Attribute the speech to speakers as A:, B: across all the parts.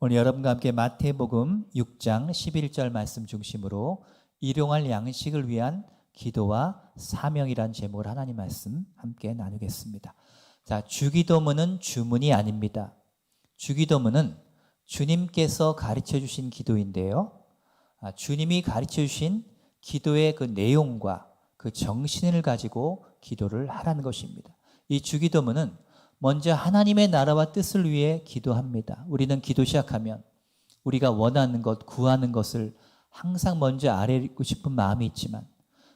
A: 오늘 여러분과 함께 마태복음 6장 11절 말씀 중심으로 일용할 양식을 위한 기도와 사명이란 제목을 하나님 말씀 함께 나누겠습니다. 자, 주기도문은 주문이 아닙니다. 주기도문은 주님께서 가르쳐 주신 기도인데요. 아, 주님이 가르쳐 주신 기도의 그 내용과 그 정신을 가지고 기도를 하라는 것입니다. 이 주기도문은 먼저 하나님의 나라와 뜻을 위해 기도합니다. 우리는 기도 시작하면 우리가 원하는 것, 구하는 것을 항상 먼저 아뢰고 싶은 마음이 있지만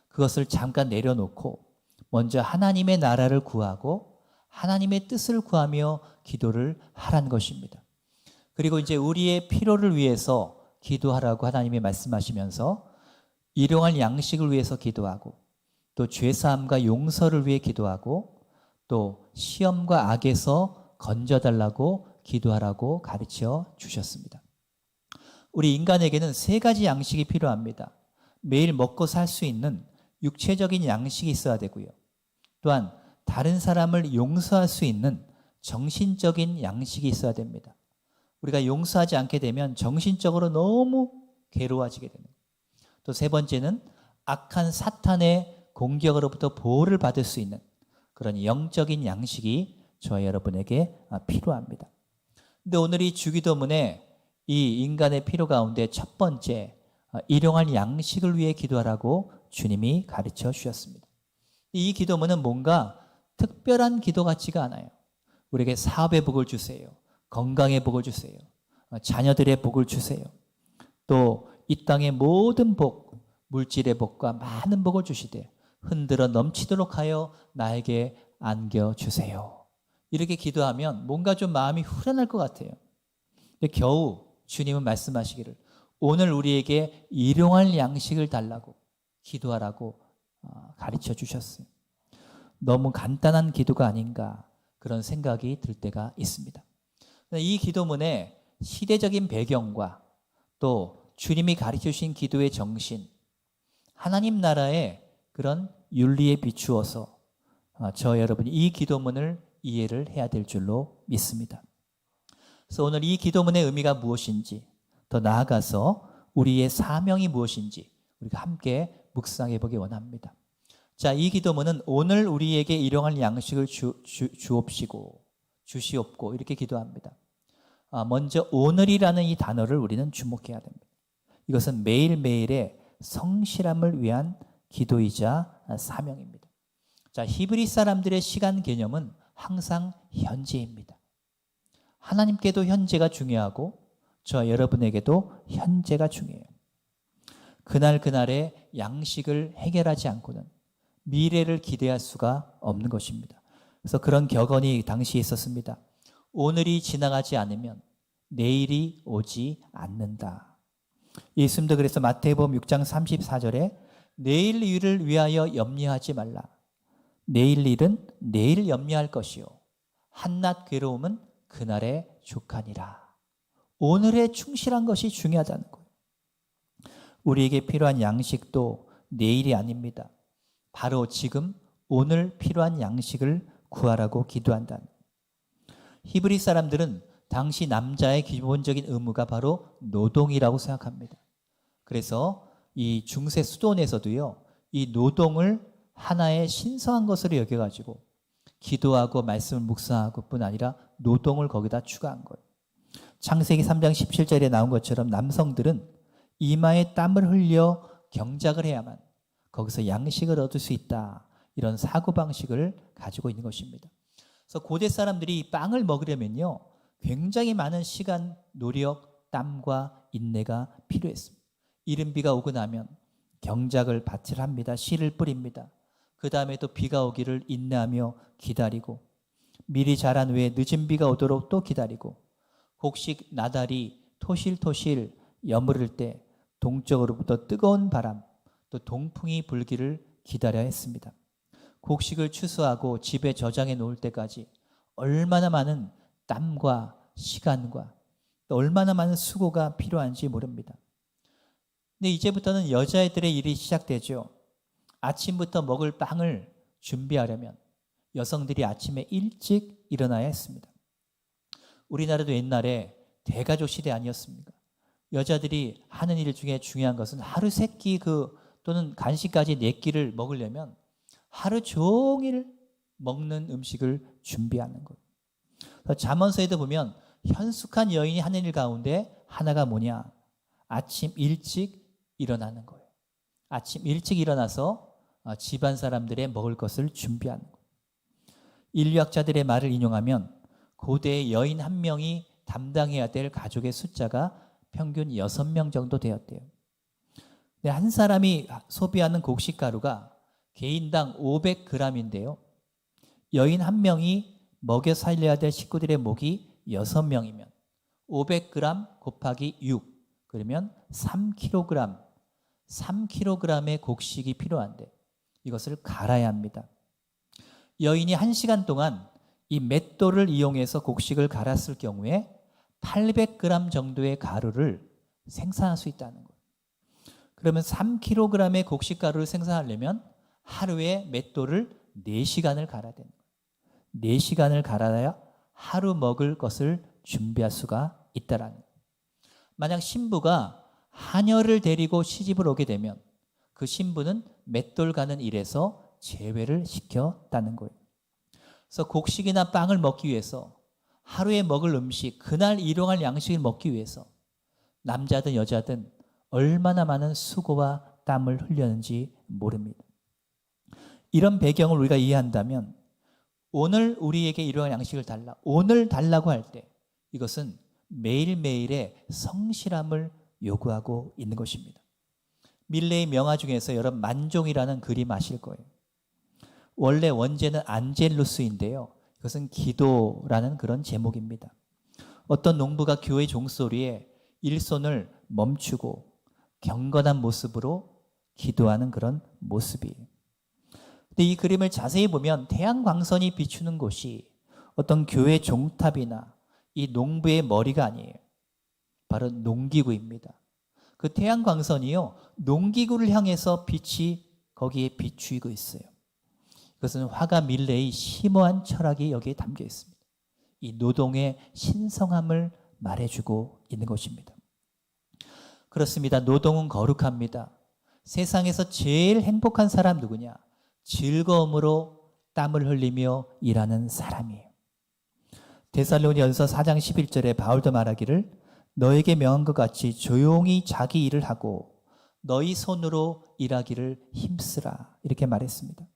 A: 그것을 잠깐 내려놓고 먼저 하나님의 나라를 구하고 하나님의 뜻을 구하며 기도를 하라는 것입니다. 그리고 이제 우리의 필요를 위해서 기도하라고 하나님이 말씀하시면서 일용할 양식을 위해서 기도하고 또 죄사함과 용서를 위해 기도하고 또 시험과 악에서 건져달라고 기도하라고 가르쳐 주셨습니다. 우리 인간에게는 세 가지 양식이 필요합니다. 매일 먹고 살 수 있는 육체적인 양식이 있어야 되고요. 또한 다른 사람을 용서할 수 있는 정신적인 양식이 있어야 됩니다. 우리가 용서하지 않게 되면 정신적으로 너무 괴로워지게 됩니다. 또세 번째는 악한 사탄의 공격으로부터 보호를 받을 수 있는 그런 영적인 양식이 저와 여러분에게 필요합니다. 근데 오늘 이 주기도문에 이 인간의 필요 가운데 첫 번째 일용할 양식을 위해 기도하라고 주님이 가르쳐 주셨습니다. 이 기도문은 뭔가 특별한 기도 같지가 않아요. 우리에게 사업의 복을 주세요. 건강의 복을 주세요. 자녀들의 복을 주세요. 또 이 땅의 모든 복, 물질의 복과 많은 복을 주시되 흔들어 넘치도록 하여 나에게 안겨 주세요. 이렇게 기도하면 뭔가 좀 마음이 후련할 것 같아요. 근데 겨우 주님은 말씀하시기를 오늘 우리에게 일용할 양식을 달라고 기도하라고 어, 가르쳐 주셨어요. 너무 간단한 기도가 아닌가 그런 생각이 들 때가 있습니다. 이 기도문에 시대적인 배경과 또 주님이 가르쳐 주신 기도의 정신, 하나님 나라의 그런 윤리에 비추어서 어, 저 여러분이 이 기도문을 이해를 해야 될 줄로 믿습니다. 그래서 오늘 이 기도문의 의미가 무엇인지 더 나아가서 우리의 사명이 무엇인지 우리가 함께 묵상해 보기 원합니다. 자, 이 기도문은 오늘 우리에게 일용할 양식을 주, 주, 주옵시고 주시옵고 이렇게 기도합니다. 아, 먼저 오늘이라는 이 단어를 우리는 주목해야 됩니다. 이것은 매일매일의 성실함을 위한 기도이자 사명입니다. 자, 히브리 사람들의 시간 개념은 항상 현재입니다. 하나님께도 현재가 중요하고 저 여러분에게도 현재가 중요해요. 그날 그날의 양식을 해결하지 않고는 미래를 기대할 수가 없는 것입니다. 그래서 그런 격언이 당시 있었습니다. 오늘이 지나가지 않으면 내일이 오지 않는다. 예수님도 그래서 마태복음 6장 34절에 내일 일을 위하여 염려하지 말라. 내일 일은 내일 염려할 것이요. 한낱 괴로움은 그날의 족하니라. 오늘에 충실한 것이 중요하다는 거예요. 우리에게 필요한 양식도 내일이 아닙니다. 바로 지금 오늘 필요한 양식을 구하라고 기도한다는 히브리 사람들은 당시 남자의 기본적인 의무가 바로 노동이라고 생각합니다. 그래서 이 중세 수도원에서도요, 이 노동을 하나의 신성한 것으로 여겨가지고 기도하고 말씀을 묵상하고 뿐 아니라 노동을 거기다 추가한 거예요. 창세기 3장 17절에 나온 것처럼 남성들은 이마에 땀을 흘려 경작을 해야만 거기서 양식을 얻을 수 있다. 이런 사고방식을 가지고 있는 것입니다. 그래서 고대 사람들이 빵을 먹으려면요. 굉장히 많은 시간, 노력, 땀과 인내가 필요했습니다. 이른 비가 오고 나면 경작을 밭을 합니다. 씨를 뿌립니다. 그 다음에 또 비가 오기를 인내하며 기다리고 미리 자란 후에 늦은 비가 오도록 또 기다리고 곡식 나달이 토실토실 여무를 때 동쪽으로부터 뜨거운 바람 또 동풍이 불기를 기다려야 했습니다. 곡식을 추수하고 집에 저장해 놓을 때까지 얼마나 많은 땀과 시간과 또 얼마나 많은 수고가 필요한지 모릅니다. 근데 이제부터는 여자애들의 일이 시작되죠. 아침부터 먹을 빵을 준비하려면 여성들이 아침에 일찍 일어나야 했습니다. 우리나라도 옛날에 대가족 시대 아니었습니까? 여자들이 하는 일 중에 중요한 것은 하루 세 끼 그 또는 간식까지 네 끼를 먹으려면 하루 종일 먹는 음식을 준비하는 거예요. 잠언서에도 보면 현숙한 여인이 하는 일 가운데 하나가 뭐냐? 아침 일찍 일어나는 거예요. 아침 일찍 일어나서 어, 집안 사람들의 먹을 것을 준비하는 거예요. 인류학자들의 말을 인용하면 고대의 여인 한 명이 담당해야 될 가족의 숫자가 평균 6명 정도 되었대요. 한 사람이 소비하는 곡식 가루가 개인당 500g인데요. 여인 한 명이 먹여 살려야 될 식구들의 목이 6명이면 500g 곱하기 6 그러면 3kg 3kg의 곡식이 필요한데 이것을 갈아야 합니다. 여인이 1시간 동안 이 맷돌을 이용해서 곡식을 갈았을 경우에 800g 정도의 가루를 생산할 수 있다는 거예요. 그러면 3kg의 곡식 가루를 생산하려면 하루에 맷돌을 4시간을 갈아야 되는 거예요. 4시간을 갈아야 하루 먹을 것을 준비할 수가 있다라는 거예요. 만약 신부가 하녀를 데리고 시집을 오게 되면 그 신부는 맷돌 가는 일에서 제외를 시켰다는 거예요. 그래서 곡식이나 빵을 먹기 위해서 하루에 먹을 음식, 그날 일용할 양식을 먹기 위해서 남자든 여자든 얼마나 많은 수고와 땀을 흘렸는지 모릅니다. 이런 배경을 우리가 이해한다면 오늘 우리에게 일용할 양식을 달라, 오늘 달라고 할 때 이것은 매일매일의 성실함을 요구하고 있는 것입니다. 밀레의 명화 중에서 여러분 만종이라는 그림 아실 거예요. 원래 원제는 안젤루스인데요. 그것은 기도라는 그런 제목입니다. 어떤 농부가 교회 종소리에 일손을 멈추고 경건한 모습으로 기도하는 그런 모습이에요. 근데 이 그림을 자세히 보면 태양광선이 비추는 곳이 어떤 교회 종탑이나 이 농부의 머리가 아니에요. 바로 농기구입니다. 그 태양 광선이요, 농기구를 향해서 빛이 거기에 비추이고 있어요. 그것은 화가 밀레의 심오한 철학이 여기에 담겨 있습니다. 이 노동의 신성함을 말해주고 있는 것입니다. 그렇습니다. 노동은 거룩합니다. 세상에서 제일 행복한 사람 누구냐? 즐거움으로 땀을 흘리며 일하는 사람이에요. 데살로니언서 4장 11절에 바울도 말하기를 너에게 명한 것 같이 조용히 자기 일을 하고 너희 손으로 일하기를 힘쓰라 이렇게 말했습니다.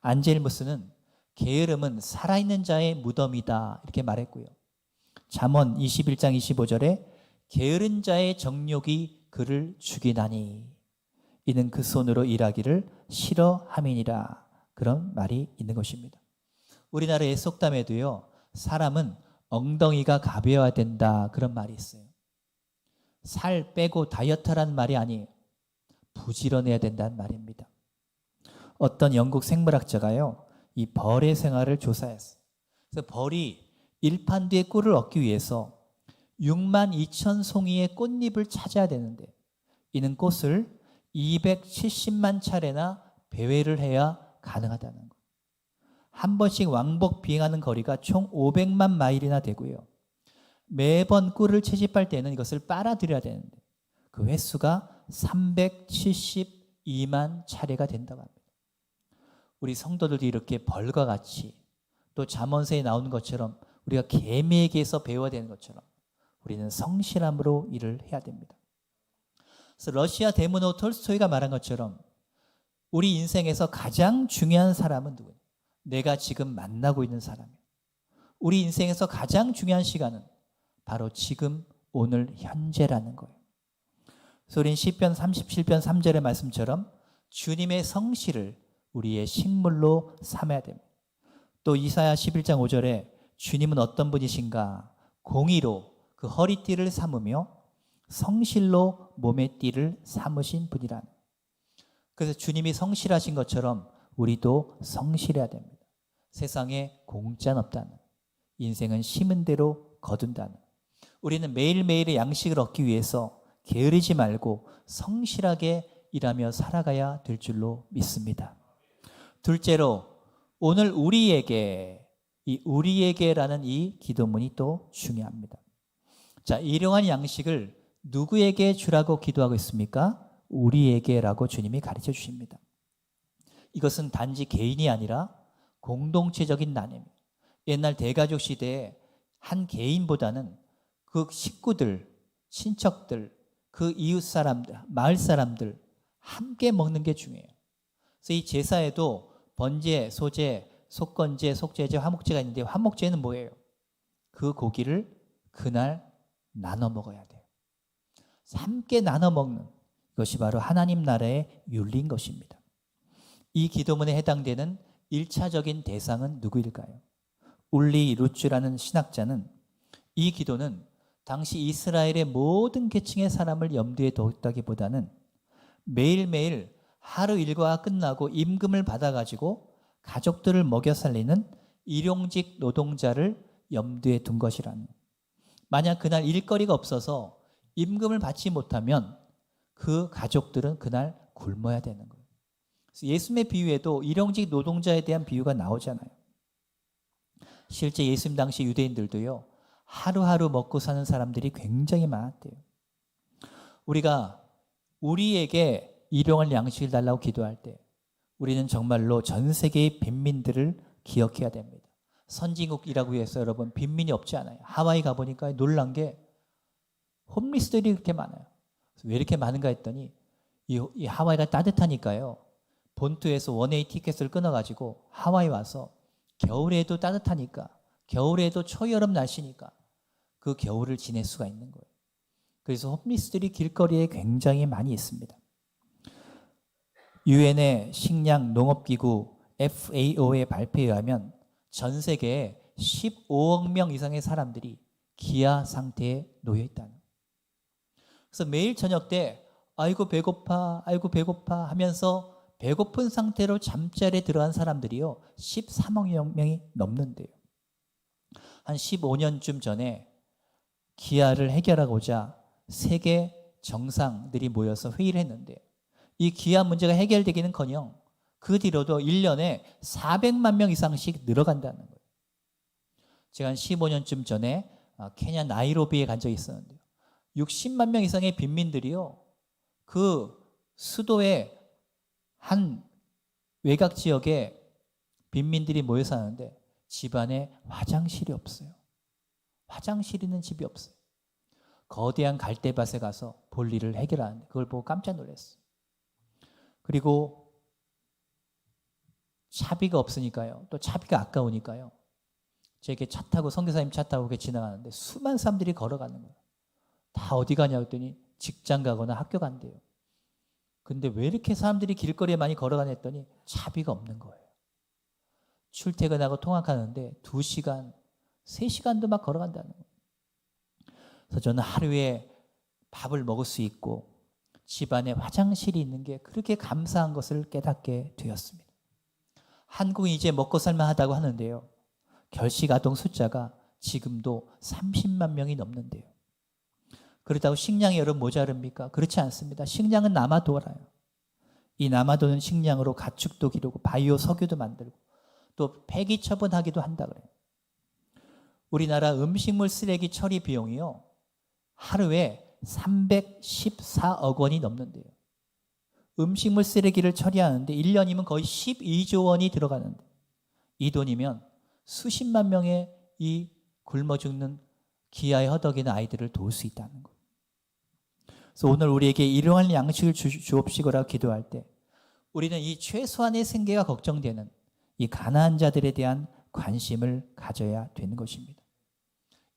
A: 안젤무스는 게으름은 살아있는 자의 무덤이다 이렇게 말했고요. 잠언 21장 25절에 게으른 자의 정욕이 그를 죽이나니 이는 그 손으로 일하기를 싫어함이니라 그런 말이 있는 것입니다. 우리나라의 속담에도요 사람은 엉덩이가 가벼워야 된다 그런 말이 있어요. 살 빼고 다이어트라는 말이 아니에요. 부지런해야 된다는 말입니다. 어떤 영국 생물학자가요, 이 벌의 생활을 조사했어요. 그래서 벌이 일판뒤의 꿀을 얻기 위해서 6만 2천 송이의 꽃잎을 찾아야 되는데, 이는 꽃을 270만 차례나 배회를 해야 가능하다는 거. 한 번씩 왕복 비행하는 거리가 총 500만 마일이나 되고요. 매번 꿀을 채집할 때는 이것을 빨아들여야 되는데 그 횟수가 372만 차례가 된다고 합니다. 우리 성도들도 이렇게 벌과 같이 또 잠언서에 나오는 것처럼 우리가 개미에게서 배워야 되는 것처럼 우리는 성실함으로 일을 해야 됩니다. 그래서 러시아 데모노 톨스토이가 말한 것처럼 우리 인생에서 가장 중요한 사람은 누구냐? 내가 지금 만나고 있는 사람이에요. 우리 인생에서 가장 중요한 시간은 바로 지금 오늘 현재라는 거예요. 우린 시편 37편 3절의 말씀처럼 주님의 성실을 우리의 식물로 삼아야 됩니다. 또 이사야 11장 5절에 주님은 어떤 분이신가? 공의로 그 허리띠를 삼으며 성실로 몸의 띠를 삼으신 분이라는. 그래서 주님이 성실하신 것처럼 우리도 성실해야 됩니다. 세상에 공짜는 없다는. 인생은 심은 대로 거둔다는. 우리는 매일매일의 양식을 얻기 위해서 게으르지 말고 성실하게 일하며 살아가야 될 줄로 믿습니다. 둘째로 오늘 우리에게 이 우리에게라는 이 기도문이 또 중요합니다. 자, 일용할 양식을 누구에게 주라고 기도하고 있습니까? 우리에게라고 주님이 가르쳐 주십니다. 이것은 단지 개인이 아니라 공동체적인 나눔. 옛날 대가족 시대에 한 개인보다는 그 식구들, 친척들, 그 이웃 사람들, 마을 사람들 함께 먹는 게 중요해요. 그래서 이 제사에도 번제, 소제, 속건제, 속제제, 화목제가 있는데 화목제는 뭐예요? 그 고기를 그날 나눠 먹어야 돼요. 함께 나눠 먹는 것이 바로 하나님 나라의 윤리인 것입니다. 이 기도문에 해당되는 1차적인 대상은 누구일까요? 울리 루츠라는 신학자는 이 기도는 당시 이스라엘의 모든 계층의 사람을 염두에 뒀다기보다는 매일매일 하루 일과가 끝나고 임금을 받아가지고 가족들을 먹여 살리는 일용직 노동자를 염두에 둔 것이라는. 만약 그날 일거리가 없어서 임금을 받지 못하면 그 가족들은 그날 굶어야 되는 거예요. 예수님의 비유에도 일용직 노동자에 대한 비유가 나오잖아요. 실제 예수님 당시 유대인들도요, 하루하루 먹고 사는 사람들이 굉장히 많았대요. 우리가 우리에게 일용할 양식을 달라고 기도할 때 우리는 정말로 전 세계의 빈민들을 기억해야 됩니다. 선진국이라고 해서 여러분 빈민이 없지 않아요. 하와이 가보니까 놀란 게 홈리스들이 그렇게 많아요. 왜 이렇게 많은가 했더니 이, 이 하와이가 따뜻하니까요. 본토에서 원웨이 티켓을 끊어가지고 하와이 와서 겨울에도 따뜻하니까 겨울에도 초여름 날씨니까 그 겨울을 지낼 수가 있는 거예요. 그래서 홈리스들이 길거리에 굉장히 많이 있습니다. 유엔의 식량 농업기구 FAO의 발표에 의하면 전 세계에 15억 명 이상의 사람들이 기아 상태에 놓여 있다는. 그래서 매일 저녁 때 아이고 배고파, 아이고 배고파 하면서 배고픈 상태로 잠자리에 들어간 사람들이요 13억 명이 넘는데요. 한 15년쯤 전에 기아를 해결하고자 세계 정상들이 모여서 회의를 했는데 이 기아 문제가 해결되기는 커녕 그 뒤로도 1년에 400만 명 이상씩 늘어간다는 거예요. 제가 한 15년쯤 전에 아, 케냐 나이로비에 간 적이 있었는데요. 60만 명 이상의 빈민들이요. 그 수도의 한 외곽 지역에 빈민들이 모여 사는데 집안에 화장실이 없어요. 화장실 있는 집이 없어요. 거대한 갈대밭에 가서 볼일을 해결하는데 그걸 보고 깜짝 놀랐어요. 그리고 차비가 없으니까요. 또 차비가 아까우니까요. 제게 차 타고 성교사님 차 타고 지나가는데 수많은 사람들이 걸어가는 거예요. 다 어디 가냐고 했더니 직장 가거나 학교 간대요. 근데 왜 이렇게 사람들이 길거리에 많이 걸어가냐 했더니 차비가 없는 거예요. 출퇴근하고 통학하는데 2시간, 3시간도 막 걸어간다는 거예요. 그래서 저는 하루에 밥을 먹을 수 있고 집안에 화장실이 있는 게 그렇게 감사한 것을 깨닫게 되었습니다. 한국은 이제 먹고 살만하다고 하는데요. 결식 아동 숫자가 지금도 30만 명이 넘는데요. 그렇다고 식량이 여러 모자릅니까? 그렇지 않습니다. 식량은 남아돌아요. 이 남아도는 식량으로 가축도 기르고 바이오 석유도 만들고 또 폐기 처분하기도 한다 그래요. 우리나라 음식물 쓰레기 처리 비용이요. 하루에 314억 원이 넘는데요. 음식물 쓰레기를 처리하는데 1년이면 거의 12조 원이 들어가는데 이 돈이면 수십만 명의 이 굶어 죽는 기아에 허덕이는 아이들을 도울 수 있다는 것. 그래서 오늘 우리에게 일용할 양식을 주 옵시고라 기도할 때 우리는 이 최소한의 생계가 걱정되는 이 가난한 자들에 대한 관심을 가져야 되는 것입니다.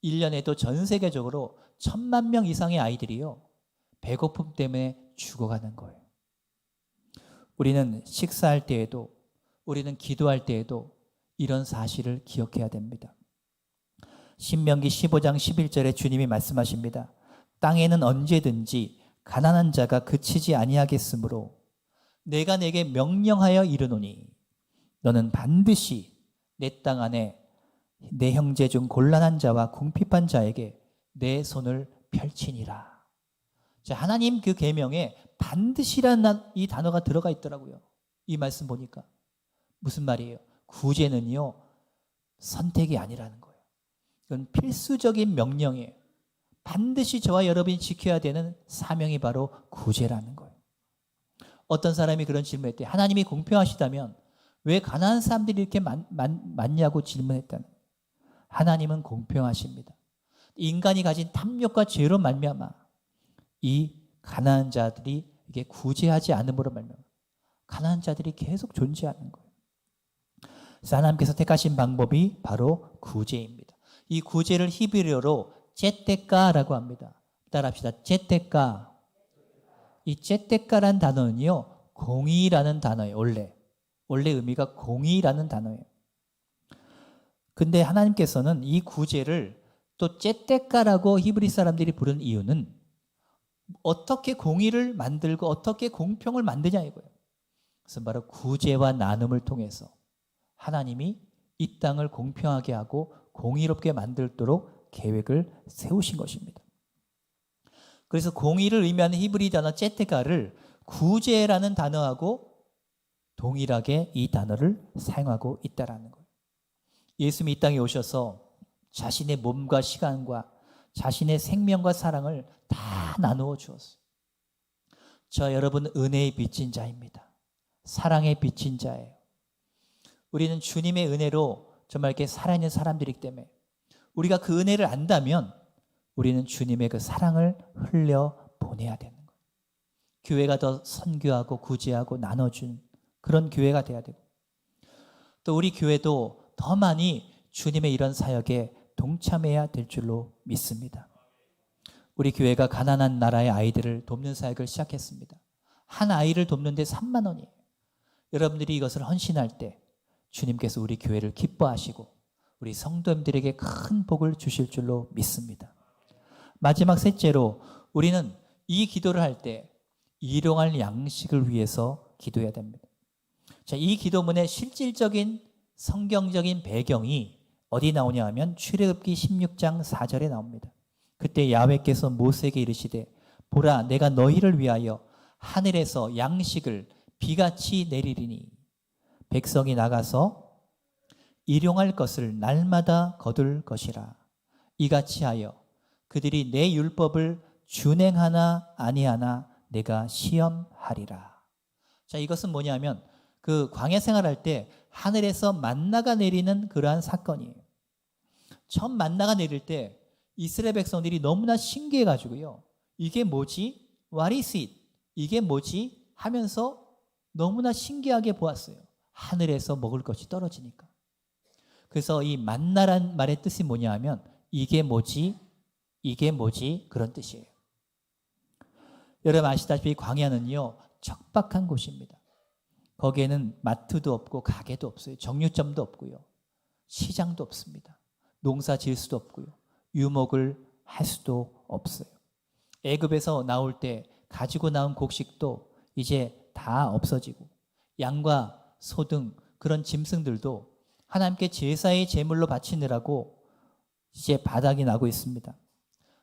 A: 1년에도 전 세계적으로 천만 명 이상의 아이들이요. 배고픔 때문에 죽어가는 거예요. 우리는 식사할 때에도 우리는 기도할 때에도 이런 사실을 기억해야 됩니다. 신명기 15장 11절에 주님이 말씀하십니다. 땅에는 언제든지 가난한 자가 그치지 아니하겠으므로 내가 내게 명령하여 이르노니 너는 반드시 내 땅 안에 내 형제 중 곤란한 자와 궁핍한 자에게 내 손을 펼치니라. 자, 하나님 그 계명에 반드시라는 이 단어가 들어가 있더라고요. 이 말씀 보니까 무슨 말이에요? 구제는요 선택이 아니라는 거예요. 이건 필수적인 명령이에요. 반드시 저와 여러분이 지켜야 되는 사명이 바로 구제라는 거예요. 어떤 사람이 그런 질문했대. 하나님이 공평하시다면 왜 가난한 사람들이 이렇게 많, 많, 많 냐고 질문했다는. 하나님은 공평하십니다. 인간이 가진 탐욕과 죄로 말미암아 이 가난한 자들이 이게 구제하지 않음으로 말미암아 가난한 자들이 계속 존재하는 거예요. 하나님께서 택하신 방법이 바로 구제입니다. 이 구제를 히브리어로 제테카라고 합니다. 따라합시다. 제테카. 이 제테카란 단어는요, 공의라는 단어예요, 원래. 원래 의미가 공의라는 단어예요. 근데 하나님께서는 이 구제를 또 제테카라고 히브리 사람들이 부른 이유는 어떻게 공의를 만들고 어떻게 공평을 만드냐 이거예요. 그래서 바로 구제와 나눔을 통해서 하나님이 이 땅을 공평하게 하고 공의롭게 만들도록 계획을 세우신 것입니다. 그래서 공의를 의미하는 히브리 단어 제테가를 구제라는 단어하고 동일하게 이 단어를 사용하고 있다라는 거예요. 예수님이 이 땅에 오셔서 자신의 몸과 시간과 자신의 생명과 사랑을 다 나누어 주었어요. 저 여러분 은혜의 빚진 자입니다. 사랑의 빚진 자예요. 우리는 주님의 은혜로 정말 이렇게 살아있는 사람들이기 때문에 우리가 그 은혜를 안다면 우리는 주님의 그 사랑을 흘려 보내야 되는 거예요. 교회가 더 선교하고 구제하고 나눠준 그런 교회가 돼야 되고 또 우리 교회도 더 많이 주님의 이런 사역에 동참해야 될 줄로 믿습니다. 우리 교회가 가난한 나라의 아이들을 돕는 사역을 시작했습니다. 한 아이를 돕는데 3만 원이에요. 여러분들이 이것을 헌신할 때 주님께서 우리 교회를 기뻐하시고 우리 성도님들에게 큰 복을 주실 줄로 믿습니다. 마지막 셋째로 우리는 이 기도를 할 때 일용할 양식을 위해서 기도해야 됩니다. 자, 이 기도문의 실질적인 성경적인 배경이 어디 나오냐 하면 출애굽기 16장 4절에 나옵니다. 그때 야훼께서 모세에게 이르시되 보라 내가 너희를 위하여 하늘에서 양식을 비같이 내리리니 백성이 나가서 일용할 것을 날마다 거둘 것이라. 이같이 하여 그들이 내 율법을 준행하나 아니하나 내가 시험하리라. 자, 이것은 뭐냐면 그 광야 생활할 때 하늘에서 만나가 내리는 그러한 사건이에요. 처음 만나가 내릴 때 이스라엘 백성들이 너무나 신기해 가지고요. 이게 뭐지? What is it? 이게 뭐지? 하면서 너무나 신기하게 보았어요. 하늘에서 먹을 것이 떨어지니까. 그래서 이 만나란 말의 뜻이 뭐냐 하면 이게 뭐지? 이게 뭐지? 그런 뜻이에요. 여러분 아시다시피 광야는요, 척박한 곳입니다. 거기에는 마트도 없고 가게도 없어요. 정류점도 없고요. 시장도 없습니다. 농사 지을 수도 없고요. 유목을 할 수도 없어요. 애굽에서 나올 때 가지고 나온 곡식도 이제 다 없어지고 양과 소 등 그런 짐승들도 하나님께 제사의 제물로 바치느라고 이제 바닥이 나고 있습니다.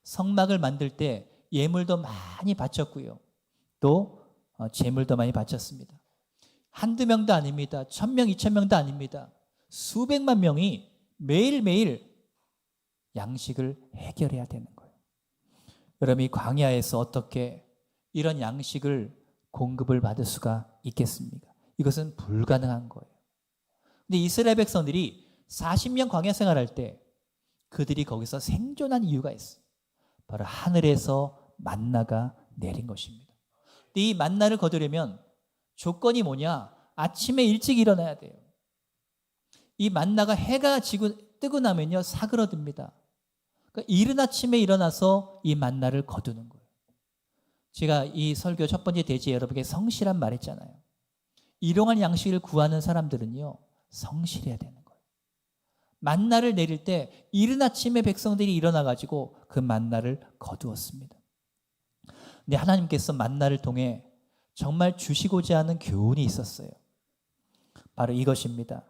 A: 성막을 만들 때 예물도 많이 바쳤고요. 또 어, 제물도 많이 바쳤습니다. 한두 명도 아닙니다. 천 명, 이천 명도 아닙니다. 수백만 명이 매일매일 양식을 해결해야 되는 거예요. 여러분, 이 광야에서 어떻게 이런 양식을 공급을 받을 수가 있겠습니까? 이것은 불가능한 거예요. 근데 이스라엘 백성들이 40년 광야 생활할 때 그들이 거기서 생존한 이유가 있어요. 바로 하늘에서 만나가 내린 것입니다. 이 만나를 거두려면 조건이 뭐냐? 아침에 일찍 일어나야 돼요. 이 만나가 해가 지고 뜨고 나면요 사그러듭니다. 그러니까 이른 아침에 일어나서 이 만나를 거두는 거예요. 제가 이 설교 첫 번째 대지에 여러분에게 성실한 말했잖아요. 일용할 양식을 구하는 사람들은요, 성실해야 되는 거예요. 만나를 내릴 때 이른 아침에 백성들이 일어나 가지고 그 만나를 거두었습니다. 근데 하나님께서 만나를 통해 정말 주시고자 하는 교훈이 있었어요. 바로 이것입니다.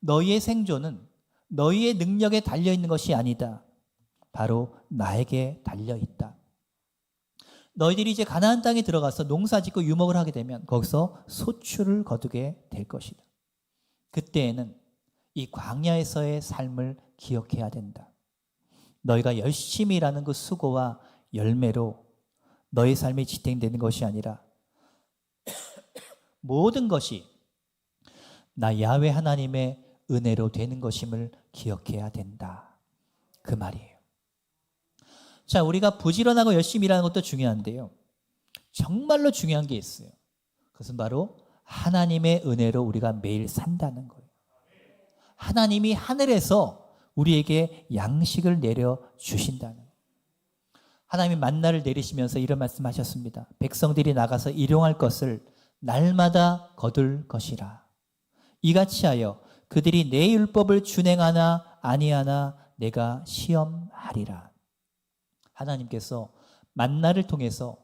A: 너희의 생존은 너희의 능력에 달려 있는 것이 아니다. 바로 나에게 달려 있다. 너희들이 이제 가나안 땅에 들어가서 농사 짓고 유목을 하게 되면 거기서 소출을 거두게 될 것이다. 그때에는 이 광야에서의 삶을 기억해야 된다. 너희가 열심히 일하는 그 수고와 열매로 너의 삶이 지탱되는 것이 아니라 모든 것이 나 야외 하나님의 은혜로 되는 것임을 기억해야 된다. 그 말이에요. 자, 우리가 부지런하고 열심히 일하는 것도 중요한데요. 정말로 중요한 게 있어요. 그것은 바로 하나님의 은혜로 우리가 매일 산다는 거예요. 하나님이 하늘에서 우리에게 양식을 내려 주신다는 거예요. 하나님이 만나를 내리시면서 이런 말씀하셨습니다. 백성들이 나가서 일용할 것을 날마다 거둘 것이라. 이같이 하여 그들이 내 율법을 준행하나 아니하나 내가 시험하리라. 하나님께서 만나를 통해서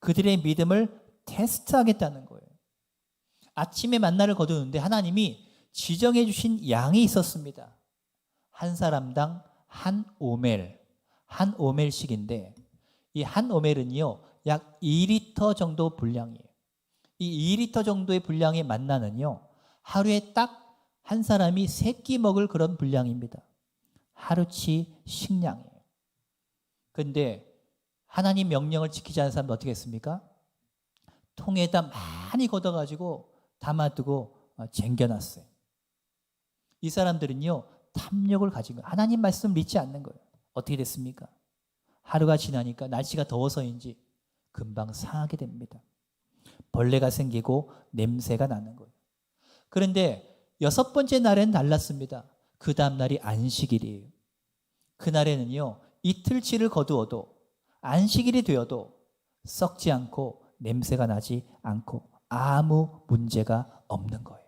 A: 그들의 믿음을 테스트하겠다는 거예요. 아침에 만나를 거두는데 하나님이 지정해 주신 양이 있었습니다. 한 사람당 한 오멜, 한 오멜씩인데 이 한 오멜은요 약 2리터 정도 분량이에요. 이 2리터 정도의 분량의 만나는요 하루에 딱 한 사람이 세 끼 먹을 그런 분량입니다. 하루치 식량이에요. 근데 하나님 명령을 지키지 않은 사람은 어떻게 했습니까? 통에다 많이 걷어가지고 담아두고 어, 쟁겨놨어요. 이 사람들은요 탐욕을 가진 거예요. 하나님 말씀 믿지 않는 거예요. 어떻게 됐습니까? 하루가 지나니까 날씨가 더워서인지 금방 상하게 됩니다. 벌레가 생기고 냄새가 나는 거예요. 그런데 여섯 번째 날엔 달랐습니다. 그 다음 날이 안식일이에요. 그날에는요, 이틀치를 거두어도 안식일이 되어도 썩지 않고 냄새가 나지 않고 아무 문제가 없는 거예요.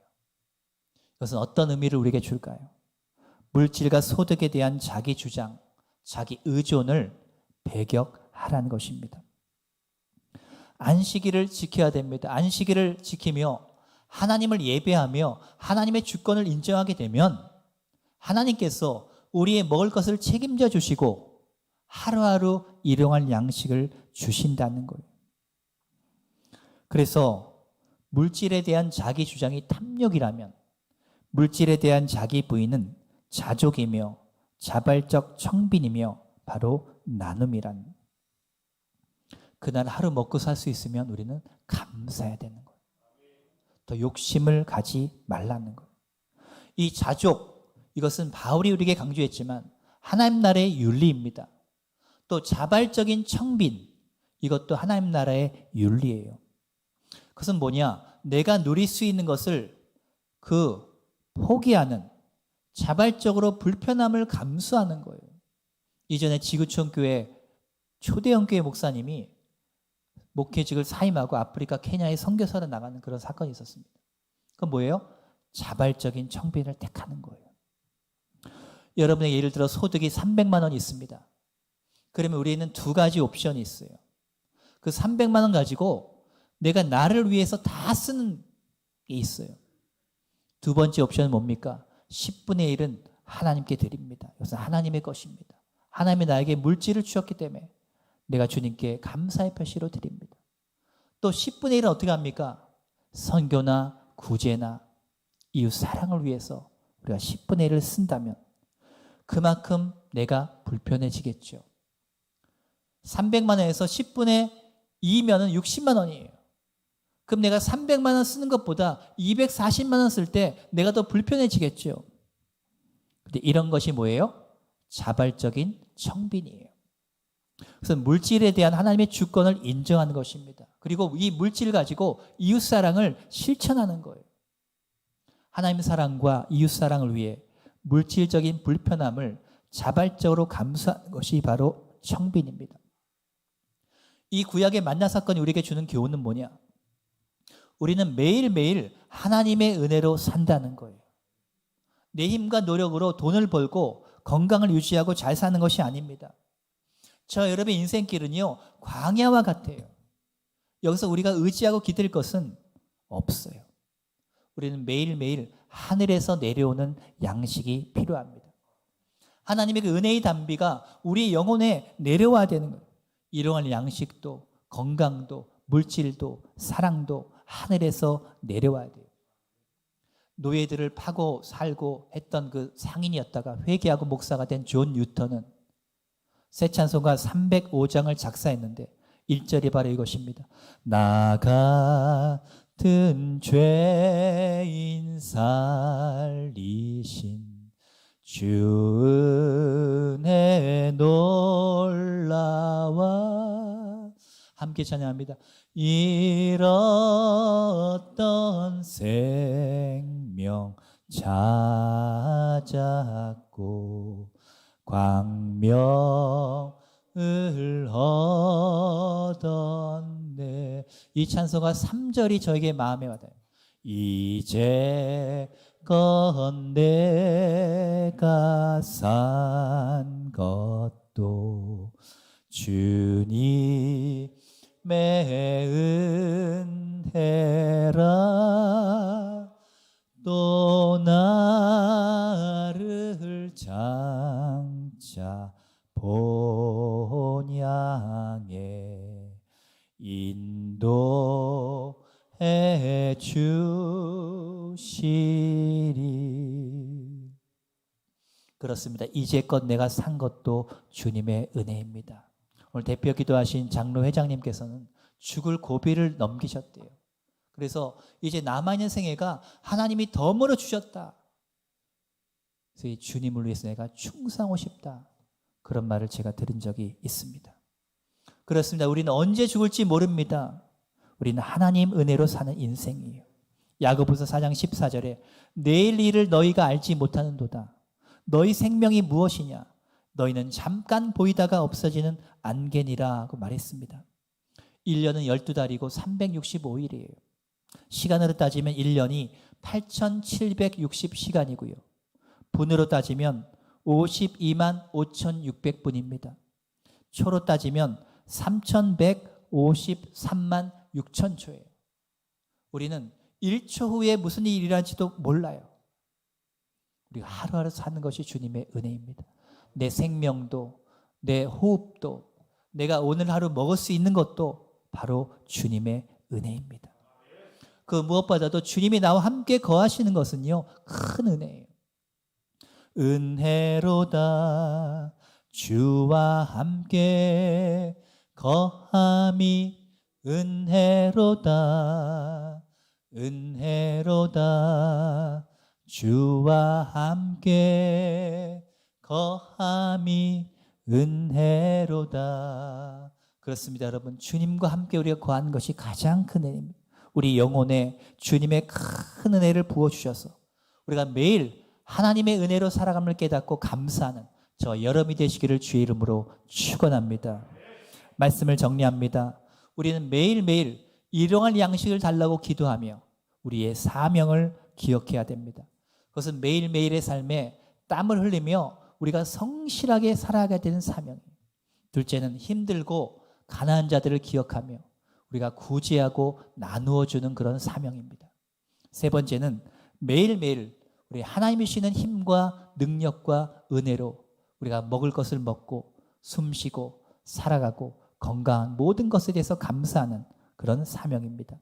A: 이것은 어떤 의미를 우리에게 줄까요? 물질과 소득에 대한 자기 주장, 자기 의존을 배격하라는 것입니다. 안식일을 지켜야 됩니다. 안식일을 지키며 하나님을 예배하며 하나님의 주권을 인정하게 되면 하나님께서 우리의 먹을 것을 책임져 주시고 하루하루 일용할 양식을 주신다는 거예요. 그래서 물질에 대한 자기 주장이 탐욕이라면 물질에 대한 자기 부인은 자족이며 자발적 청빈이며 바로 나눔이란 그날 하루 먹고 살 수 있으면 우리는 감사해야 되는 거예요. 더 욕심을 가지 말라는 거예요. 이 자족, 이것은 바울이 우리에게 강조했지만 하나님 나라의 윤리입니다. 또 자발적인 청빈, 이것도 하나님 나라의 윤리예요. 그것은 뭐냐? 내가 누릴 수 있는 것을 그 포기하는 자발적으로 불편함을 감수하는 거예요. 이전에 지구촌 교회 초대형 교회 목사님이 목회직을 사임하고 아프리카 케냐에 선교사로 나가는 그런 사건이 있었습니다. 그건 뭐예요? 자발적인 청빈을 택하는 거예요. 여러분의 예를 들어 소득이 300만 원이 있습니다. 그러면 우리는 두 가지 옵션이 있어요. 그 300만 원 가지고 내가 나를 위해서 다 쓰는 게 있어요. 두 번째 옵션은 뭡니까? 10분의 1은 하나님께 드립니다. 이것은 하나님의 것입니다. 하나님이 나에게 물질을 주셨기 때문에 내가 주님께 감사의 표시로 드립니다. 또 10분의 1은 어떻게 합니까? 선교나 구제나 이웃 사랑을 위해서 우리가 10분의 1을 쓴다면 그만큼 내가 불편해지겠죠. 300만 원에서 10분의 2면은 60만 원이에요. 그럼 내가 300만 원 쓰는 것보다 240만 원 쓸 때 내가 더 불편해지겠죠. 근데 이런 것이 뭐예요? 자발적인 청빈이에요. 그래서 물질에 대한 하나님의 주권을 인정하는 것입니다. 그리고 이 물질을 가지고 이웃 사랑을 실천하는 거예요. 하나님 사랑과 이웃 사랑을 위해 물질적인 불편함을 자발적으로 감수하는 것이 바로 청빈입니다. 이 구약의 만나 사건이 우리에게 주는 교훈은 뭐냐? 우리는 매일매일 하나님의 은혜로 산다는 거예요. 내 힘과 노력으로 돈을 벌고 건강을 유지하고 잘 사는 것이 아닙니다. 저 여러분의 인생길은요, 광야와 같아요. 여기서 우리가 의지하고 기댈 것은 없어요. 우리는 매일매일 하늘에서 내려오는 양식이 필요합니다. 하나님의 그 은혜의 담비가 우리 영혼에 내려와야 되는 거예요. 일용할 양식도, 건강도, 물질도, 사랑도 하늘에서 내려와야 돼요. 노예들을 파고 살고 했던 그 상인이었다가 회개하고 목사가 된 존 뉴턴은 새 찬송가 305장을 작사했는데 1절이 바로 이것입니다. 나 같은 죄인 살리신 주 은혜 놀라와 함께 찬양합니다. 잃었던 생명 찾았고 광명을 얻었네. 이 찬송가 3절이 저에게 마음에 와닿아요. 이제 건 내가 산 것도 주님의 은혜라. 또 나를 장차 본향에 인도해 주 시리 그렇습니다. 이제껏 내가 산 것도 주님의 은혜입니다. 오늘 대표 기도하신 장로 회장님께서는 죽을 고비를 넘기셨대요. 그래서 이제 남아있는 생애가 하나님이 덤으로 주셨다. 그래서 이 주님을 위해서 내가 충성하고 싶다. 그런 말을 제가 들은 적이 있습니다. 그렇습니다. 우리는 언제 죽을지 모릅니다. 우리는 하나님 은혜로 사는 인생이에요. 야고보서 4장 14절에 내일 일을 너희가 알지 못하는도다. 너희 생명이 무엇이냐? 너희는 잠깐 보이다가 없어지는 안개니라고 말했습니다. 1년은 12달이고 365일이에요. 시간으로 따지면 1년이 8,760시간이고요. 분으로 따지면 52만 5,600분입니다. 초로 따지면 3,153만 6천 초예요. 우리는 1초 후에 무슨 일이 일어날지도 몰라요. 우리가 하루하루 사는 것이 주님의 은혜입니다. 내 생명도, 내 호흡도, 내가 오늘 하루 먹을 수 있는 것도 바로 주님의 은혜입니다. 그 무엇보다도 주님이 나와 함께 거하시는 것은요, 큰 은혜예요. 은혜로다, 주와 함께 거함이 은혜로다, 은혜로다, 주와 함께 거함이 은혜로다. 그렇습니다, 여러분. 주님과 함께 우리가 거하는 것이 가장 큰 은혜입니다. 우리 영혼에 주님의 큰 은혜를 부어주셔서 우리가 매일 하나님의 은혜로 살아감을 깨닫고 감사하는 저 여러분이 되시기를 주의 이름으로 축원합니다. 말씀을 정리합니다. 우리는 매일매일 일용할 양식을 달라고 기도하며 우리의 사명을 기억해야 됩니다. 그것은 매일매일의 삶에 땀을 흘리며 우리가 성실하게 살아가야 되는 사명이에요. 둘째는 힘들고 가난한 자들을 기억하며 우리가 구제하고 나누어 주는 그런 사명입니다. 세 번째는 매일매일 우리 하나님이 주시는 힘과 능력과 은혜로 우리가 먹을 것을 먹고 숨 쉬고 살아가고 건강한 모든 것에 대해서 감사하는 그런 사명입니다.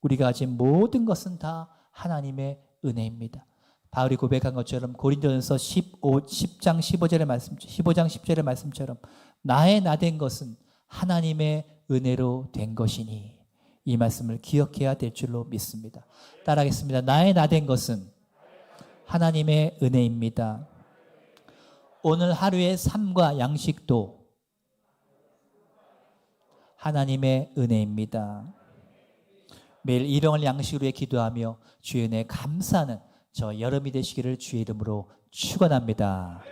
A: 우리가 가진 모든 것은 다 하나님의 은혜입니다. 바울이 고백한 것처럼 고린도전서 15, 10장 15절의 말씀, 15장 10절의 말씀처럼 나의 나 된 것은 하나님의 은혜로 된 것이니 이 말씀을 기억해야 될 줄로 믿습니다. 따라하겠습니다. 나의 나 된 것은 하나님의 은혜입니다. 오늘 하루의 삶과 양식도 하나님의 은혜입니다. 매일 일용할 양식으로 기도하며 주의 은혜 감사하는 저 여름이 되시기를 주의 이름으로 축원합니다.